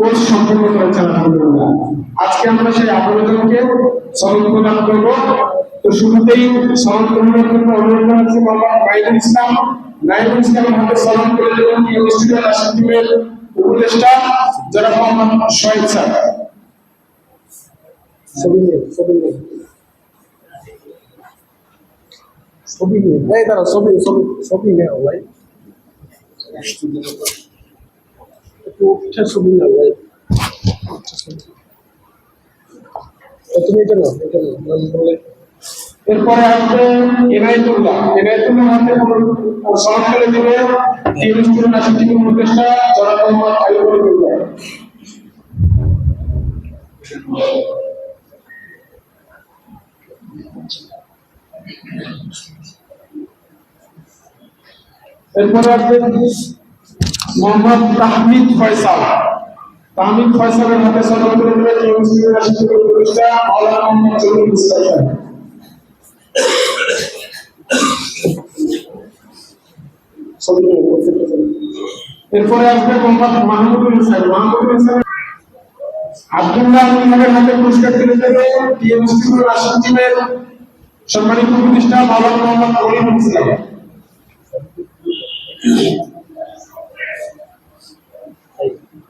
Course সম্পন্ন করেছেন আলহামদুলিল্লাহ আজকে আমরা সেই আবেদনকে সনদ প্রদান করব। তো শুরুতেই সনদ গ্রহণের জন্য অনুরোধ জানাচ্ছি মোহাম্মদ নাইদুল ইসলাম। নাইদুল ইসলামের হাতে করে দেবেন রাষ্ট্রীয় উপদেষ্টা যারা মোহাম্মদ শহীদ স্যার। ছবি নিয়ে ছবি ছবি ছবি ছবি ছবি নিয়ে ভাই। উঠে ছবি নাও ভাই তুমি এটা নাও এটা নাও বলে। এরপরে আসবে এনায়েতুল্লাহ এনায়েতুল্লাহ সনদ করে দেবে ইউনিভার্সিটির রাষ্ট্রীয় উপদেষ্টা যারা মোহাম্মদ আলিবুল্লাহ এরপরে আসবে মোহাম্মদ তাহমিদ ফয়সাল। তাহমিদ ফয়সালের হাতে এরপরে আসবে মোহাম্মদ মাহমুদুল হোসেন মাহমুদুল হোসেন আব্দুল্লাহ হাতে পুরস্কার তুলে দেবে টিএমসি টিমের সম্মানিত প্রতিষ্ঠা মাওলানা মোহাম্মদ করিম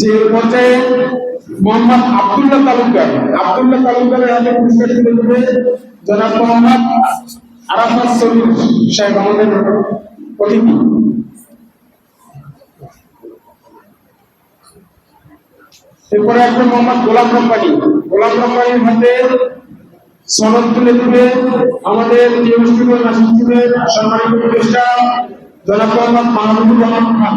যে পর্যায়ে মোহাম্মদ আব্দুল্লাহ তালুকদার, আব্দুল্লাহ তালুকদারের হাতে পুরস্কার তুলে দেবে জনাব মোহাম্মদ আরাফাত সলিম সাহেব, আমাদের অতিথি। এরপরে আসবে মোহাম্মদ গোলাম রব্বানি। গোলাম রব্বানির হাতে সনদ তুলে দেবে আমাদের সম্মানিত উপদেষ্টা জনাব মোহাম্মদ মাহমুদুর রহমান খান।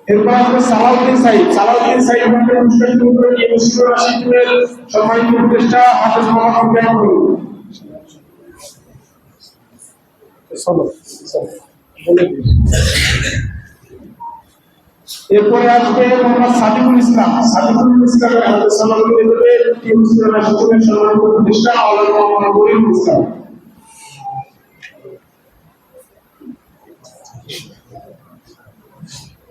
এরপর আসবে সালাউদ্দিন সাইদ সালাউদ্দিন সাইদ আমাদের টিমের সম্মানিত এরপরে আসবে মোহাম্মদ ইসলাম। সম্মানিত মাওলানা মোহাম্মদ ইসলাম ঠিক আছে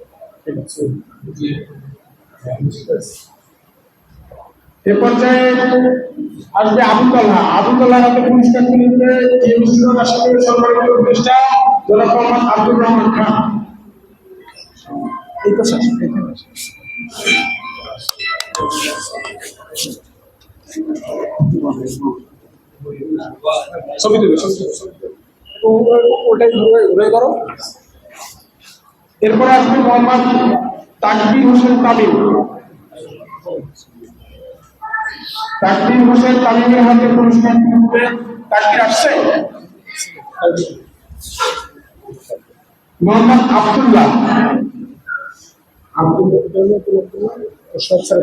আসবে আবু তালহা আবু তালহার হাতে পুরস্কার তুলে সম্মানিত উপদেষ্টা আব্দুর রহমান খান। ছবি ছবি ওটাই ঘুরে ঘুরে করো। এরপর আসবে মোহাম্মদ তাকবির হোসেন তামিম। তাকবির হোসেন তামিমের হাতে পুরস্কার তুলে দেবে তাকবির আসছে? মোহাম্মদ আব্দুল্লাহ। আব্দুল সব স্যার